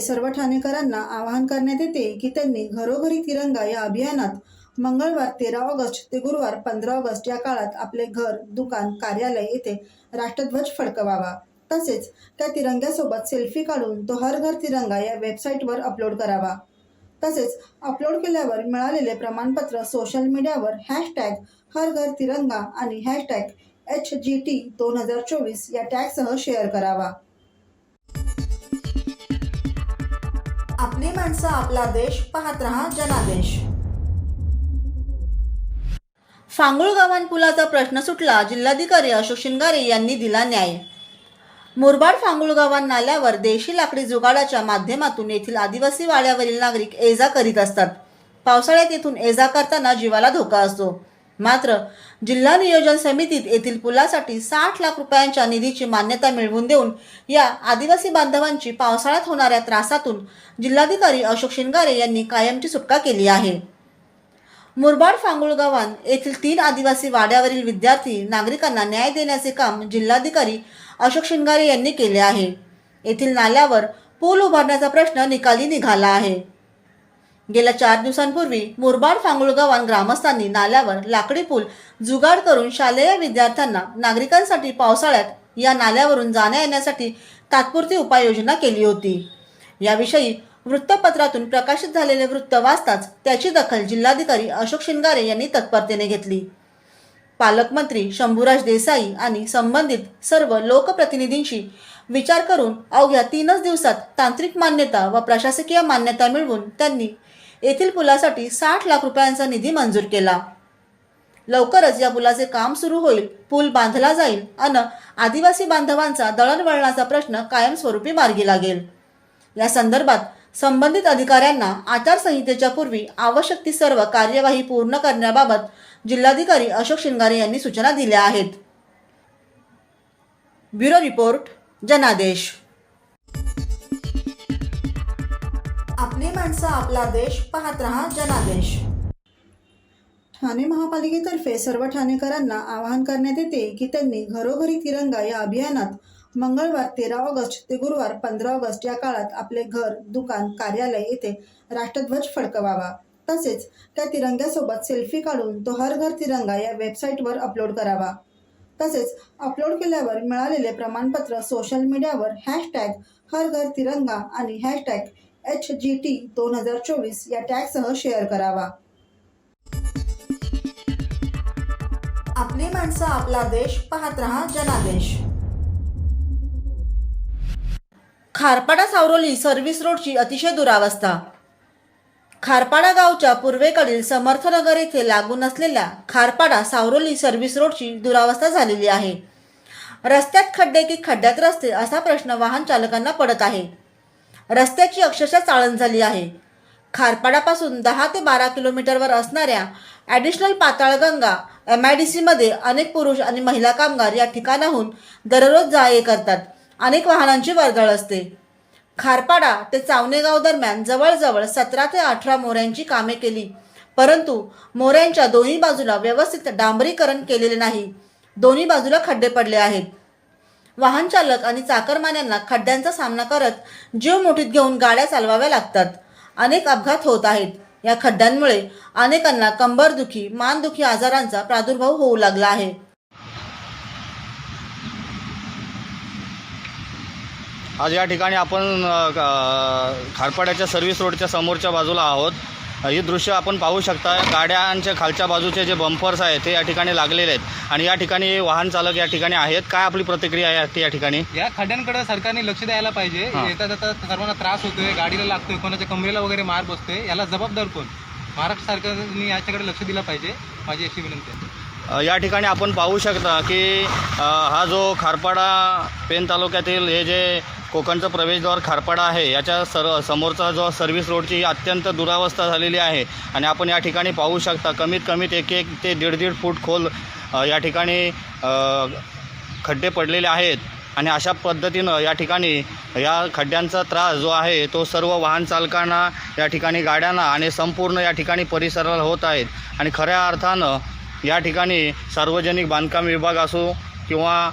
सर्व ठाणेकरांना आवाहन करण्यात येते की त्यांनी घरोघरी तिरंगा या अभियानात मंगळवार तेरा ऑगस्ट ते गुरुवार पंधरा ऑगस्ट या काळात आपले घर दुकान कार्यालय येथे राष्ट्रध्वज फडकवावा. तसेच त्या तिरंग्यासोबत सेल्फी काढून तो हर घर तिरंगा या वेबसाईटवर अपलोड करावा. तसेच अपलोड केल्यावर मिळालेले प्रमाणपत्र सोशल मीडियावर हॅशटॅग हर घर तिरंगा आणि हॅशटॅग एच जी टी दोन हजार चोवीस या टॅगसह शेअर करावा. आपली माणसं आपला देश पाहत रहा जनादेश. फांगुळ गावान पुलाचा प्रश्न सुटला जिल्हाधिकारी अशोक शिंगारे यांनी दिला न्याय. मुरबाड फांगुळ गावान नाल्यावर देशी लाकडी जुगाडाच्या माध्यमातून येथील आदिवासी वाड्यावरील नागरिक एजा करीत असतात. पावसाळ्यात येथून एजा करताना जीवाला धोका असतो. मात्र जिल्हा नियोजन समितीत येथील पुलासाठी साठ लाख रुपयांच्या निधीची मान्यता मिळवून देऊन या आदिवासी बांधवांची पावसाळ्यात होणाऱ्या त्रासातून जिल्हाधिकारी अशोक शिंगारे यांनी कायमची सुटका केली आहे. मुरबाड फांगुळ गावात येथील तीन आदिवासी वाड्यावरील विद्यार्थी नागरिकांना न्याय देण्याचे काम जिल्हाधिकारी अशोक शिंगारे यांनी केले आहे. येथील नाल्यावर पूल उभारण्याचा प्रश्न निकाली निघाला आहे. गेल्या चार दिवसांपूर्वी मुरबाड फांगुळगावान ग्रामस्थांनी नाल्यावर लाकडी पूल जुगाड करून शालेय विद्यार्थ्यांना नागरिकांसाठी पावसाळ्यात या नाल्यावरून जाण्या येण्यासाठी तात्पुरती उपाययोजना केली होती. याविषयी वृत्तपत्रातून प्रकाशित झालेले वृत्त वाचताच त्याची दखल जिल्हाधिकारी अशोक शिंगारे यांनी तत्परतेने घेतली. पालकमंत्री शंभूराज देसाई आणि संबंधित सर्व लोकप्रतिनिधींशी विचार करून अवघ्या तीनच दिवसात तांत्रिक मान्यता व प्रशासकीय मान्यता मिळवून त्यांनी येथील पुलासाठी साठ लाख रुपयांचा निधी मंजूर केला. लवकरच या पुलाचे काम सुरू होईल. पूल बांधला जाईल अन आदिवासी बांधवांचा दळणवळणाचा प्रश्न कायमस्वरूपी मार्गी लागेल. या संदर्भात संबंधित अधिकाऱ्यांना आचारसंहितेच्या पूर्वी आवश्यक ती सर्व कार्यवाही पूर्ण करण्याबाबत जिल्हाधिकारी अशोक शिंगारे यांनी सूचना दिल्या आहेत. ब्युरो रिपोर्ट जनादेश. आपली माणसं आपला देश पाहत रहा जनादेश. ठाणे महापालिकेतर्फे सर्व ठाणेकरांना आवाहन करण्यात येते की त्यांनी घरोघरी तिरंगा या अभियानात मंगळवार तेरा ऑगस्ट ते गुरुवार पंधरा ऑगस्ट या काळात आपले घर दुकान कार्यालय येथे राष्ट्रध्वज फडकवावा. तसेच त्या तिरंग्यासोबत सेल्फी काढून तो हर घर तिरंगा या वेबसाईटवर अपलोड करावा. तसेच अपलोड केल्यावर मिळालेले प्रमाणपत्र सोशल मीडियावर हॅशटॅग हर घर तिरंगा आणि हॅशटॅग एच जी टी दोन हजार चोवीस या टॅगसह शेअर करावा. आपली माणसं आपला देश पाहत रहा जनादेश. खारपाडा सावरोली सर्व्हिस रोडची अतिशय दुरावस्था. खारपाडा गावच्या पूर्वेकडील समर्थनगर येथे लागून असलेल्या खारपाडा सावरोली सर्व्हिस रोडची दुरावस्था झालेली आहे. रस्त्यात खड्डे की खड्ड्यात रस्ते असा प्रश्न वाहन चालकांना पडत आहे. रस्त्याची अक्षरशः चाळण झाली आहे. खारपाडापासून दहा ते बारा किलोमीटरवर असणाऱ्या additional Patalganga M I D सीमध्ये अनेक पुरुष आणि महिला कामगार या ठिकाणाहून दररोज जा ये करतात. अनेक वाहनांची वर्दळ असते. खारपाडा ते चावणेगाव दरम्यान जवळजवळ सतरा ते अठरा मोऱ्यांची कामे केली. परंतु मोऱ्यांच्या दोन्ही बाजूला व्यवस्थित डांबरीकरण केलेले नाही. दोन्ही बाजूला खड्डे पडले आहेत. वाहन चालक आणि चाकरमान्यांना खड्ड्यांचा सामना करत जीव मुठीत घेऊन गाड्या चालवाव्या लागतात. अनेक अपघात होत आहेत. या खड्ड्यांमुळे अनेकांना कंबरदुखी मानदुखी आजारांचा प्रादुर्भाव होऊ लागला आहे. आज या ठिकाणी आपण खारपाड्याच्या सर्व्हिस रोडच्या समोरच्या बाजूला आहोत. ही दृश्य आपण पाहू शकता. गाड्यांच्या खालच्या बाजूचे जे बंपर्स आहेत ते या ठिकाणी लागलेले आहेत. आणि या ठिकाणी वाहन चालक या ठिकाणी आहेत. काय आपली प्रतिक्रिया आहे या ठिकाणी? या खड्ड्यांकडे सरकारने लक्ष द्यायला पाहिजे. येता जाता सर्वांना त्रास होतोय गाडीला लागतोय कोणाच्या कमरेला वगैरे मार बसतोय याला जबाबदार कोण? महाराष्ट्र सरकारने याच्याकडे लक्ष दिलं पाहिजे. माझी अशी विनंती आहे. या ठिकाणी आपण पाहू शकता की हा जो खारपाडा पेन तालुक्यातील हे जे कोकणचं प्रवेशद्वार खारपाडा आहे याच्या सर समोरचा जो सर्व्हिस रोडची ही अत्यंत दुरावस्था झालेली आहे. आणि आपण या ठिकाणी पाहू शकता कमीत कमीत एक एक ते दीड दीड फूट खोल या ठिकाणी खड्डे पडलेले आहेत. आणि अशा पद्धतीनं या ठिकाणी या खड्ड्यांचा त्रास जो आहे तो सर्व वाहन चालकांना या ठिकाणी गाड्यांना आणि संपूर्ण या ठिकाणी परिसराला होत आहेत. आणि खऱ्या अर्थानं या ठिकाणी सार्वजनिक बांधकाम विभाग असो किंवा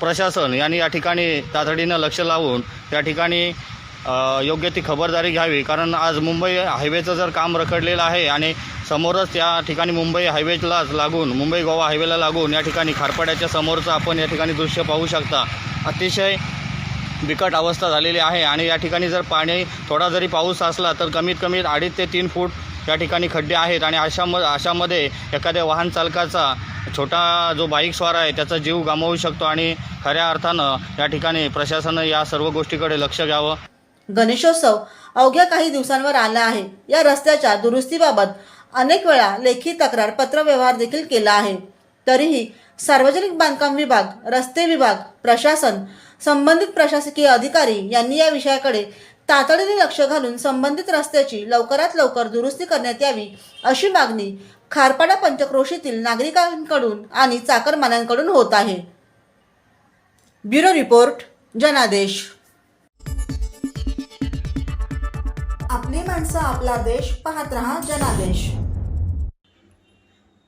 प्रशासन यांनी या ठिकाणी तातडीनं लक्ष लावून या ठिकाणी योग्य ती खबरदारी घ्यावी. कारण आज मुंबई हायवेचं जर काम रखडलेलं आहे आणि समोरच या ठिकाणी मुंबई हायवेलाच लागून मुंबई गोवा हायवेला लागून या ठिकाणी खारपाड्याच्या समोरचं आपण या ठिकाणी दृश्य पाहू शकता. अतिशय बिकट अवस्था झालेली आहे आणि या ठिकाणी जर पाणी थोडा जरी पाऊस असला तर कमीत कमी अडीच ते तीन फूट या ठिकाणी खड्डे आहेत आणि अशा म अशामध्ये एखाद्या वाहन चालकाचा छोटा जो बाईक स्वार आहे त्याचा जीव गमावू शकतो आणि खऱ्या अर्थानं या ठिकाणी प्रशासनानं या सर्व गोष्टीकडे लक्ष घ्यावं. गणेशोत्सव अवघ्या काही दिवसांवर आला आहे. या रस्त्याच्या दुरुस्तीबाबत अनेक वेळा लेखी तक्रार पत्रव्यवहार देखील केला आहे. तरीही सार्वजनिक बांधकाम विभाग रस्ते विभाग प्रशासन संबंधित प्रशासकीय अधिकारी यांनी या विषयाकडे तातडीने लक्ष घालून संबंधित रस्त्याची लवकरात लवकर दुरुस्ती करण्यात यावी अशी मागणी खारपाडा पंचक्रोशीतील नागरिकांकडून आणि चाकरमान्यांकडून होत आहे. ब्युरो रिपोर्ट जनादेश. आपली माणसं आपला देश पाहत रहा जनादेश.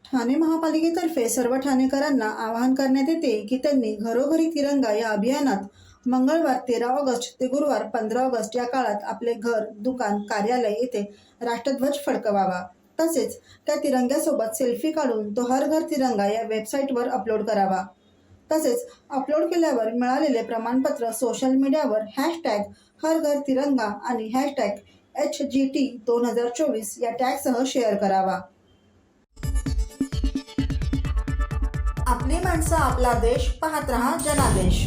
ठाणे महापालिकेतर्फे सर्व ठाणेकरांना आवाहन करण्यात येते की त्यांनी घरोघरी तिरंगा या अभियानात मंगळवार तेरा ऑगस्ट ते गुरुवार पंधरा ऑगस्ट या काळात आपले घर दुकान कार्यालय येथे राष्ट्रध्वज फडकवावा. तसेच त्या तिरंग्यासोबत सेल्फी काढून तो हर घर तिरंगा या वेबसाईटवर अपलोड करावा. तसेच अपलोड केल्यावर मिळालेले प्रमाणपत्र सोशल मीडियावर हॅशटॅग हर घर तिरंगा आणि हॅशटॅग एच जी टी दोन हजार चोवीस या टॅगसह शेअर करावा. आपली माणसं आपला देश पाहत रहा जनादेश.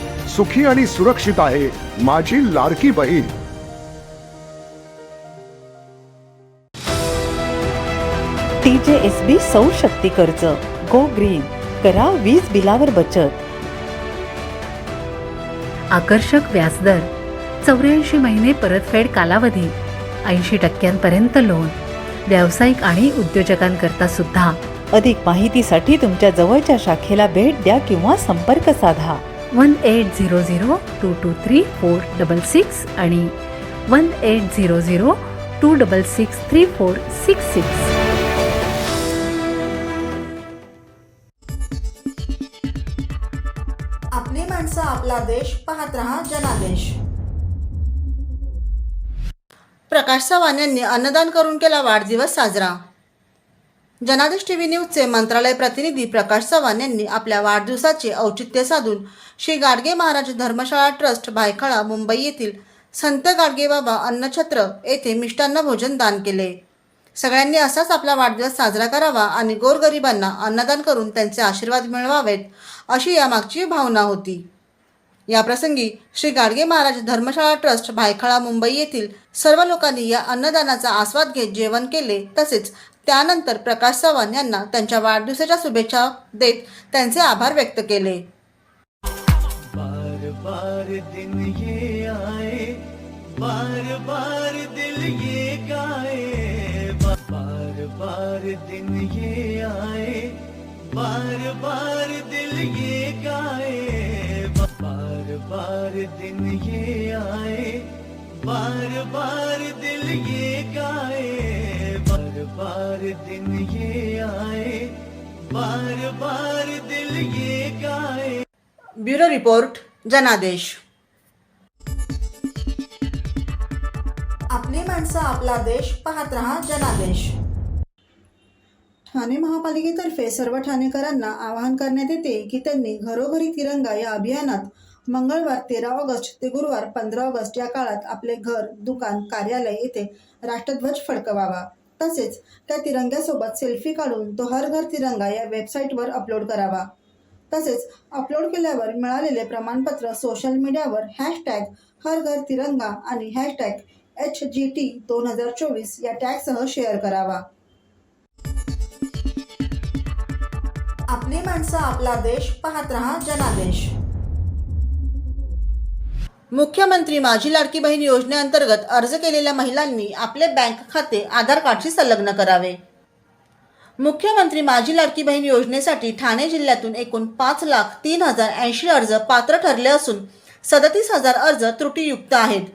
सुखी आणि सुरक्षित आहे माझी लाडकी बहीण. टी जे एस बी सौर शक्ती कर्ज गो ग्रीन करा वीज बिलावर बचत. आकर्षक व्याजदर चौऱ्याऐंशी महिने परतफेड कालावधी ऐंशी टक्क्यांपर्यंत लोन व्यावसायिक आणि उद्योजकांकरता सुद्धा. अधिक माहितीसाठी तुमच्या जवळच्या शाखेला भेट द्या किंवा संपर्क साधा. One eight zero zero two two three four double six आणि one eight zero zero two double six three four six six आपली माणसं आपला देश पाहत रहा जनादेश. प्रकाश चव्हाण यांनी अन्नदान करून केला वाढदिवस साजरा. जनादेश टीव्ही न्यूजचे मंत्रालय प्रतिनिधी प्रकाश चव्हाण यांनी आपल्या वाढदिवसाचे औचित्य साधून श्री गाडगे महाराज धर्मशाळा ट्रस्ट भायखळा मुंबई येथील संत गाडगे बाबा अन्नछत्र येथे मिष्टान्न भोजन दान केले. सगळ्यांनी असाच आपला वाढदिवस साजरा करावा आणि गोरगरिबांना अन्नदान करून त्यांचे आशीर्वाद मिळवावेत अशी यामागची भावना होती. याप्रसंगी श्री गाडगे महाराज धर्मशाळा ट्रस्ट भायखळा मुंबई येथील सर्व लोकांनी या अन्नदानाचा आस्वाद घेत जेवण केले. तसेच त्यानंतर प्रकाश चव्हाण यांना त्यांच्या वाढदिवसाच्या शुभेच्छा देत त्यांचे आभार व्यक्त केले. बार बार दिन ये आए बार बार दिल ये गाए बार बार दिन ये आए बार बार बार दिन ये आए बार बार दिल ये गाए। बार बार दिन ये आए बार बार दिल ये गाए। ब्युरो रिपोर्ट जनादेश। माणसं आपला देश पाहत रहा जनादेश. ठाणे महापालिकेतर्फे सर्व ठाणेकरांना आवाहन करण्यात येते की त्यांनी घरोघरी तिरंगा या अभियानात मंगळवार तेरा ऑगस्ट ते गुरुवार पंधरा ऑगस्ट या काळात आपले घर दुकान कार्यालय येथे राष्ट्रध्वज फडकवावा. तसेच त्या तिरंग्यासोबत सेल्फी काढून तो हर घर तिरंगा या वेबसाईटवर अपलोड करावा. तसेच अपलोड केल्यावर मिळालेले प्रमाणपत्र सोशल मीडियावर हॅशटॅग हर घर तिरंगा आणि हॅशटॅग एच जी टी दोन हजार चोवीस या टॅगसह शेअर करावा. आपली माणसं आपला देश पाहत रहा जनादेश. मुख्यमंत्री माझी लाडकी बहीण योजनेअंतर्गत अर्ज केलेल्या महिलांनी आपले बँक खाते आधार कार्डशी संलग्न करावे. मुख्यमंत्री माझी लाडकी बहीण योजनेसाठी ठाणे जिल्ह्यातून एकूण पाच लाख तीन हजार ऐंशी अर्ज पात्र ठरले असून सदतीस हजार अर्ज त्रुटीयुक्त आहेत.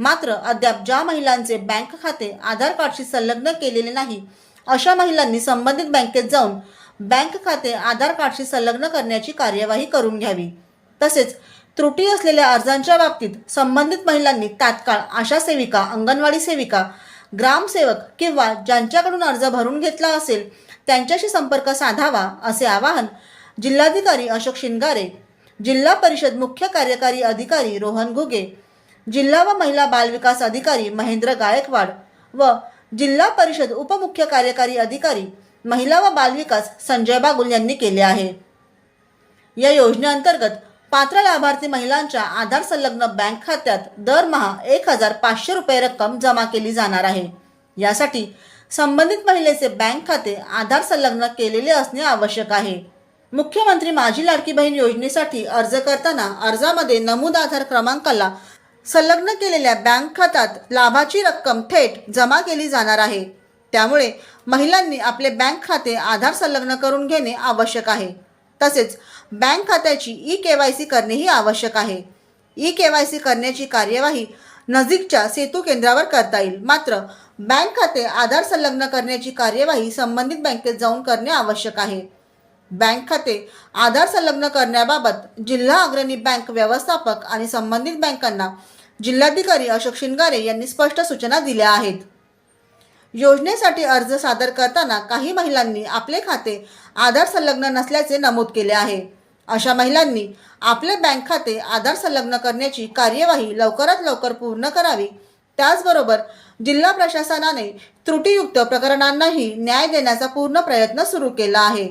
मात्र अद्याप ज्या महिलांचे बँक खाते आधार कार्डशी संलग्न केलेले नाही अशा महिलांनी संबंधित बँकेत जाऊन बँक खाते आधार कार्डशी संलग्न करण्याची कार्यवाही करून घ्यावी. तसेच त्रुटी असलेल्या अर्जांच्या बाबतीत संबंधित महिलांनी तात्काळ आशा सेविका अंगणवाडी सेविका ग्रामसेवक किंवा ज्यांच्याकडून अर्ज भरून घेतला असेल त्यांच्याशी संपर्क साधावा असे आवाहन जिल्हाधिकारी अशोक शिंगारे जिल्हा परिषद मुख्य कार्यकारी अधिकारी रोहन घुगे जिल्हा व महिला बालविकास अधिकारी महेंद्र गायकवाड व जिल्हा परिषद उपमुख्य कार्यकारी अधिकारी महिला व बालविकास संजय बागुल यांनी केले आहे. या योजनेअंतर्गत पात्र लाभार्थी महिलांच्या आधार संलग्न बँक खात्यात दरमहा एक हजार पाचशे रुपये रक्कम जमा केली जाणार आहे. यासाठी संबंधित महिलेचे बँक खाते आधार संलग्न केलेले असणे आवश्यक आहे. मुख्यमंत्री माझी लाडकी बहीण योजनेसाठी अर्ज करताना अर्जामध्ये नमूद आधार क्रमांकाला संलग्न केलेल्या बँक खात्यात लाभाची रक्कम थेट जमा केली जाणार आहे. त्यामुळे महिलांनी आपले बँक खाते आधार संलग्न करून घेणे आवश्यक आहे. तसेच बँक खात्याची ई के वाय सी करणेही आवश्यक आहे. ई के वाय सी करण्याची कार्यवाही नजीकच्या सेतू केंद्रावर करता येईल. मात्र बँक खाते आधार संलग्न करण्याची कार्यवाही संबंधित बँकेत जाऊन करणे आवश्यक आहे. बँक खाते आधार संलग्न करण्याबाबत जिल्हा अग्रणी बँक व्यवस्थापक आणि संबंधित बँकांना जिल्हाधिकारी अशोक शिंगारे यांनी स्पष्ट सूचना दिल्या आहेत. योजनेसाठी अर्ज सादर करताना काही महिलांनी आपले खाते आधार संलग्न नसल्याचे नमूद केले आहे. अशा महिलांनी आपले बँक खाते आधार संलग्न करण्याची कार्यवाही लवकरात लवकर पूर्ण करावी. त्याचबरोबर जिल्हा प्रशासनाने त्रुटीयुक्त प्रकरणांनाही न्याय देण्याचा पूर्ण प्रयत्न सुरू केला आहे.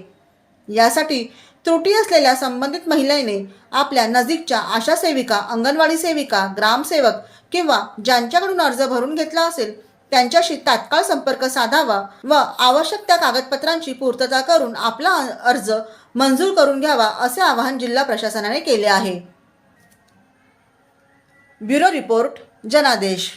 यासाठी त्रुटी असलेल्या संबंधित महिलेने आपल्या नजीकच्या आशा सेविका अंगणवाडी सेविका ग्रामसेवक किंवा ज्यांच्याकडून अर्ज भरून घेतला असेल त्यांच्याशी तात्काळ संपर्क साधावा व आवश्यक त्या कागदपत्रांची पूर्तता करून आपला अर्ज मंजूर करून घ्यावा असे आवाहन जिल्हा प्रशासनाने केले आहे. ब्युरो रिपोर्ट जनादेश.